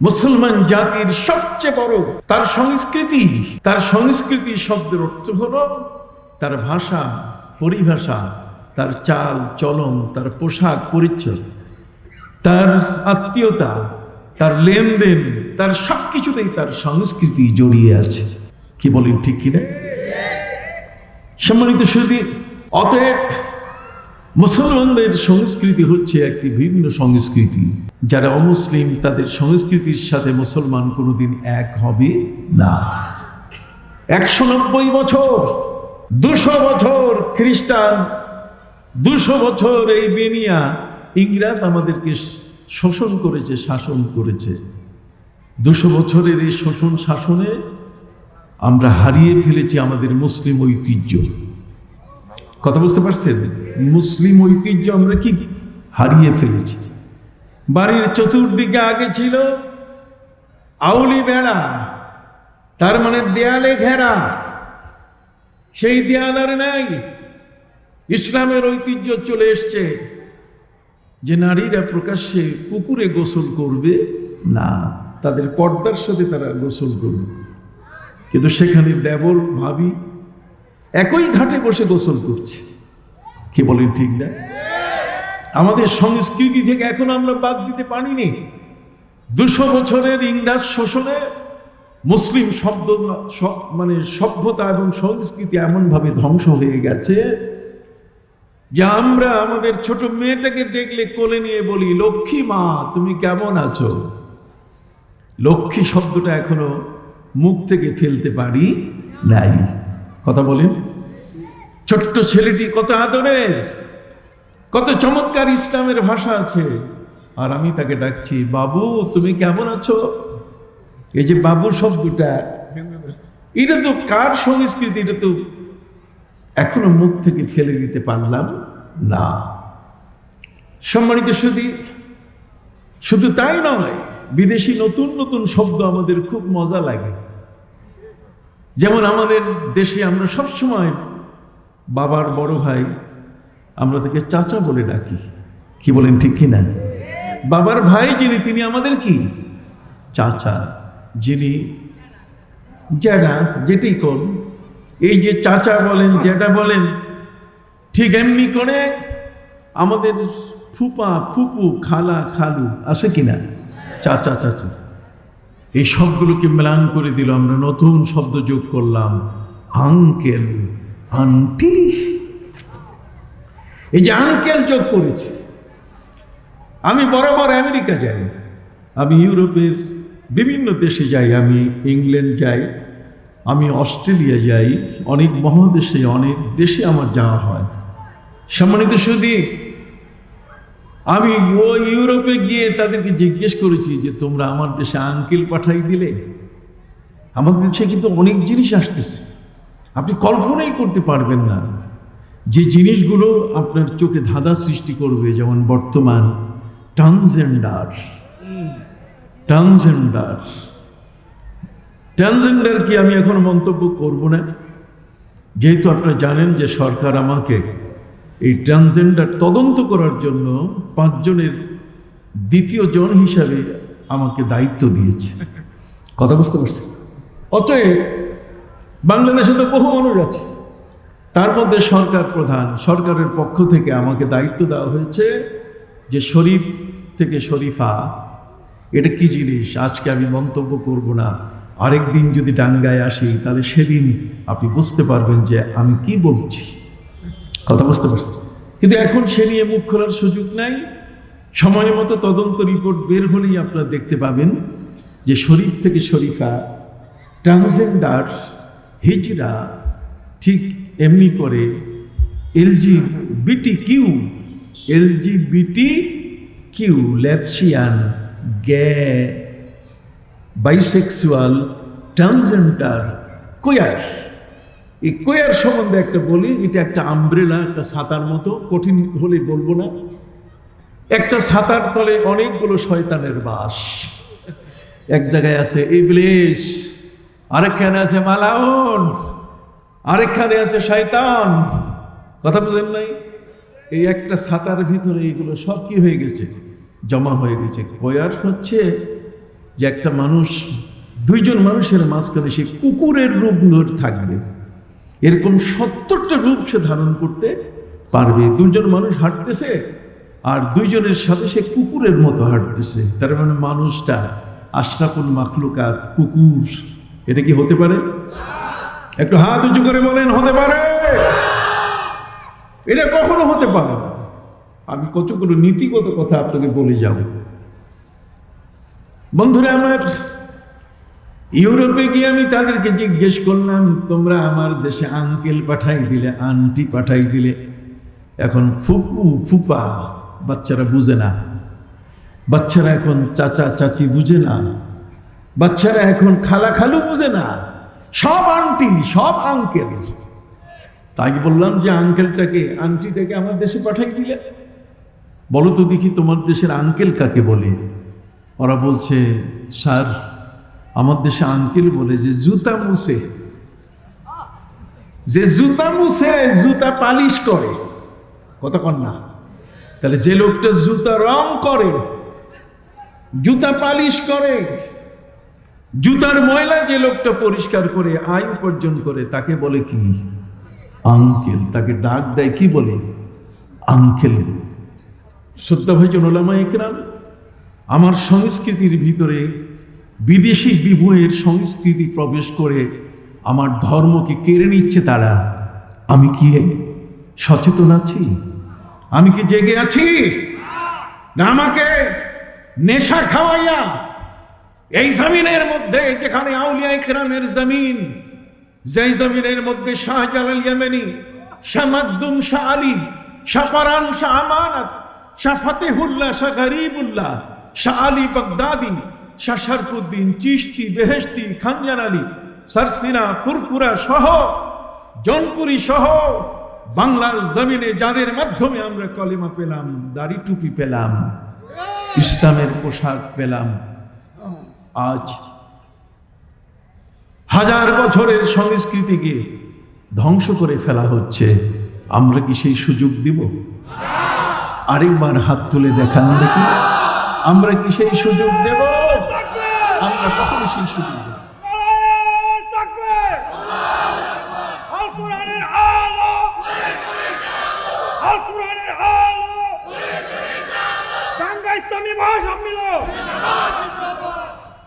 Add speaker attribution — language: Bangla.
Speaker 1: মুসলমান জাতির সবচেয়ে বড় তার সংস্কৃতি তার সংস্কৃতি শব্দের অর্থ হল তার ভাষা, পরিভাষা, তার চাল, চলন, তার পোশাক পরিচ্ছদ, তার আত্মীয়তা, তার লেনদেন, তার সব কিছুতেই তার সংস্কৃতি জড়িয়ে আছে। কি বলেন ঠিক কিনা? সম্মানিত সুদী অতএব মুসলমানদের সংস্কৃতি হচ্ছে একটি ভিন্ন সংস্কৃতি। যারা অমুসলিম, তাদের সংস্কৃতির সাথে মুসলমান কোনোদিন এক হবে না। একশো নব্বই বছর, দুশো বছর খ্রিস্টান, দুশো বছর এই বেনিয়া ইংরেজ আমাদেরকে শোষণ করেছে, শাসন করেছে। দুশো বছরের এই শোষণ শাসনে আমরা হারিয়ে ফেলেছি আমাদের মুসলিম ঐতিহ্য। কথা বুঝতে পারছেন? মুসলিম ঐতিহ্য আমরা কি হারিয়ে ফেলেছি? বাড়ির চতুর্দিকে আগে ছিল আউলি বেড়া, তার মানে দেয়ালে ঘেরা। সেই দেয়াল আর নাই। ইসলামের ঐতিহ্য চলে এসছে। যে নারীরা প্রকাশ্যে পুকুরে গোসল করবে, না, তাদের পর্দার সাথে তারা গোসল করবে। কিন্তু সেখানে দেবল, ভাবি একই ঘাটে বসে গোসল করছে। কি বলেন ঠিক না? আমাদের সংস্কৃতি থেকে এখন আমরা বাদ দিতে পারিনি। দুশো বছরের ইংরাজ শোষণে মুসলিম শব্দ মানে সভ্যতা এবং সংস্কৃতি এমনভাবে ধ্বংস হয়ে গেছে যে আমরা আমাদের ছোট মেয়েটাকে দেখলে কোলে নিয়ে বলি, লক্ষ্মী মা, তুমি কেমন আছো? লক্ষ্মী শব্দটা এখনও মুখ থেকে ফেলতে পারি নাই। কথা বলেন। ছোট্ট ছেলেটি কত আদরের, কত চমৎকার ইসলামের ভাষা আছে। আর আমি তাকে ডাকছি, বাবু, তুমি কেমন আছো? এই যে বাবু শব্দটা, এটা তো কার সংস্কৃতি, এটা তো এখনও মুখ থেকে ফেলে দিতে পারলাম না। সম্মানিত শুধু শুধু তাই নয়, বিদেশি নতুন নতুন শব্দ আমাদের খুব মজা লাগে। যেমন আমাদের দেশে আমরা সব সময় বাবার বড় ভাই, আমরা তাকে চাচা বলে ডাকি। কি বলেন, ঠিক কি না বাবার ভাই যিনি, তিনি আমাদের কি? চাচা, যিনি যারা যেটি কোন। এই যে চাচা বলেন যেটা বলেন, ঠিক এমনি করে আমাদের ফুপা, ফুপু, খালা, খালু আছে কিনা? চাচা চাচা। এই সবগুলোকে মেলান করে দিল, আমরা নতুন শব্দ যোগ করলাম, আঙ্কেল। আন্টি। এই যে আঙ্কেল যোগ করেছে আমি বরাবর আমেরিকা যাই। আমি ইউরোপের বিভিন্ন দেশে যাই। আমি ইংল্যান্ড যাই। আমি অস্ট্রেলিয়া যাই। অনেক মহাদেশে, অনেক দেশে আমার যাওয়া হয়। সম্মানিত সুদী আমি ও ইউরোপে গিয়ে তাদেরকে জিজ্ঞেস করেছি যে, তোমরা আমার দেশে আঙ্কেল পাঠাই দিলে? আমার দেশে কিন্তু অনেক জিনিস আসতেছে। আপনি কল্পনাই করতে পারবেন না যে জিনিসগুলো আপনার চোখে ধাঁধা সৃষ্টি করবে যেমন বর্তমান ট্রান্সজেন্ডার। ট্রান্সজেন্ডার। ট্রান্সজেন্ডার কি আমি এখন মন্তব্য করব না? যেহেতু আপনারা জানেন যে সরকার আমাকে এই ট্রান্সজেন্ডার তদন্ত করার জন্য পাঁচজনের দ্বিতীয় জন হিসাবে আমাকে দায়িত্ব দিয়েছে। কথা বুঝতে পারছি। অতএব বাংলাদেশে তো বহু মানুষ আছে। তার মধ্যে সরকার প্রধান, সরকারের পক্ষ থেকে আমাকে দায়িত্ব দেওয়া হয়েছে যে শরীফ থেকে শরীফা, এটা কি জিনিস? আজকে আমি মন্তব্য করব না। আরেক দিন যদি ডাঙ্গায় আসি, তাহলে সেদিন আপনি বুঝতে পারবেন যে আমি কি বলছি। কথা বুঝতে পারছি? কিন্তু এখন সে নিয়ে মুখ খোলার সুযোগ নাই। সময় মতো তদন্ত রিপোর্ট বের হলেই আপনারা দেখতে পাবেন যে শরীফ থেকে শরীফা ট্রান্সজেন্ডার হিজরা ঠিক এমনি করে L G B T Q L G B T Q lesbian gay bisexual, transgender, queer. এই কোয়ার সম্বন্ধে একটা বলি, এটা একটা আমব্রেলা, একটা ছাতার মতো, কঠিন হলে বলব না। একটা ছাতার তলে অনেকগুলো শয়তানের বাস। এক জায়গায় আছে ইবলিশ আরেকখানে আছে মালাউন, আরেকখানে আছে শয়তান। কথা বুঝলেন নাই? এই একটা ছাতার ভিতরে এইগুলো সব কি হয়ে গেছে? জমা হয়ে গেছে। কোয়ার হচ্ছে যে একটা মানুষ, দুইজন মানুষের মাঝখানে সে কুকুরের রূপ থাকবে। এরকম সত্তরটা রূপ সে ধারণ করতে পারবে। দুজন মানুষ হাঁটতেছে, আর দুইজনের সাথে সে কুকুরের মতো হাঁটতেছে। তার মানে মানুষটা আশরাফুল মাখলুকাত কুকুর। এটা কি হতে পারে? একটু হাত উঁচু করে বলেন, হতে পারে। এটা কখনো হতে পারে না। আমি কতগুলো নীতিগত কথা আপনাকে বলে যাব। বন্ধুরা, আমার ইউরোপে গিয়ে আমি তাদেরকে জিজ্ঞেস করলাম, তোমরা আমার দেশে আঙ্কেল পাঠাই দিলে আন্টি পাঠাই দিলে, এখন ফুপু, ফুপা, বাচ্চারা বুঝে না। বাচ্চারা এখন চাচা, চাচি বুঝে না। বাচ্চারা এখন খালা খালু বুঝে না। সব আন্টি, সব আঙ্কেল তাই বললাম যে আঙ্কেলটাকে আন্টিটাকে আমার দেশে পাঠাই দিলে। বলো তো দেখি তোমার দেশের আঙ্কেল কাকে বলে? ওরা বলছে, স্যার, আমার দেশে আঙ্কেল বলে যে জুতা মুছে। যে জুতা মুছে, জুতা পালিশ করে। কতক্ষণ না। তাহলে যে লোকটা জুতা রং করে, জুতা পালিশ করে জুতার ময়লা যে লোকটা পরিষ্কার করে আয় উপার্জন করে, তাকে বলে কি? আঙ্কেল। তাকে ডাক দেয়, কি বলে? আঙ্কেল। সত্যাভাজন ওলামা একরাম, আমার সংস্কৃতির ভিতরে বিদেশি বিভুয়ের সংস্কৃতি প্রবেশ করে আমার ধর্মকে কেড়ে নিচ্ছে তারা। আমি কি সচেতন আছি? আমি কি জেগে আছি? না আমাকে নেশা খাওয়াইয়া এই জমিনের মধ্যে যেখানে আউলিয়া ইকরামের জমিন, যেই জমিনের মধ্যে শাহজালাল ইয়ামেনি, শাহ শাহ আলী, শাহ পারান শাহ আমানত, শাহ ফতেহুল্লাহ, শাহ গরিবুল্লাহ, শাহ আলী বাগদাদি, শাহ শরফুদ্দিন চিশতি, বেহেশতি, খানজান আলী সরসিনা ফুরফুরা সহ, জনপুরি সহ বাংলার জমিনে যাদের মাধ্যমে আমরা কলেমা পেলাম, দাড়ি টুপি পেলাম, ইসলামের পোশাক পেলাম আজ হাজার বছরের সংস্কৃতিকে ধ্বংস করে ফেলা হচ্ছে। আমরা কি সেই সুযোগ দিব? আরেকবার হাত তুলে দেখান দেখি। আমরা কি সেই সুযোগ দেব? আমরা কখন সেই সুযোগ দেব